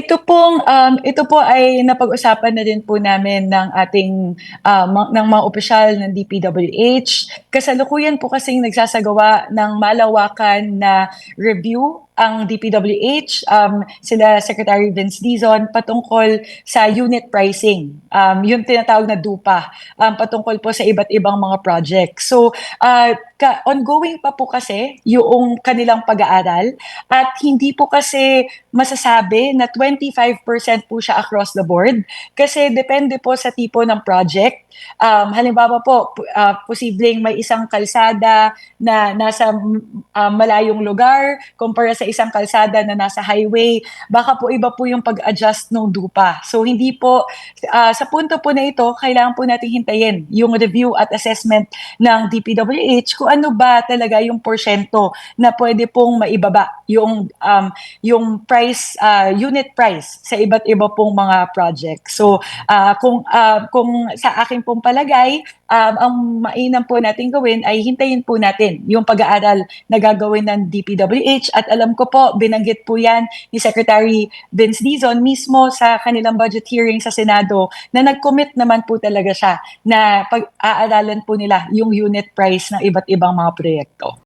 Ito pong, um, ito po ay napag-usapan na din po namin ng ating, ma ng mga opisyal ng DPWH. Kasalukuyan po kasing nagsasagawa ng malawakan na review ang DPWH, um, sila Secretary Vince Dizon patungkol sa unit pricing, um, yung tinatawag na DUPA, um, patungkol po sa iba't ibang mga project. So, ah, ka ongoing pa po kasi yung kanilang pag-aaral at hindi po kasi masasabi na 25% po siya across the board kasi depende po sa tipo ng project. Um, halimbawa po, pu ah, posibleng may isang kalsada na nasa, ah, malayong lugar kumpara sa isang kalsada na nasa highway, baka po iba po yung pag-adjust nung DUPA. So hindi po, ah, sa punto po na ito kailangan po nating hintayin yung review at assessment ng DPWH kung ano ba talaga yung porsiyento na puwede pong maibaba yung, um, yung price, ah, unit price sa iba't iba pong mga project. So, ah, kung, ah, kung sa akin pong palagay, um, ang mainam po nating gawin ay hintayin po natin yung pag-aaral na gagawin ng DPWH at alam ko po binanggit po yan ni Secretary Vince Dizon mismo sa kanilang budget hearing sa Senado na nag-commit naman po talaga siya na pag-aaralan po nila yung unit price ng iba't ibang mga proyekto.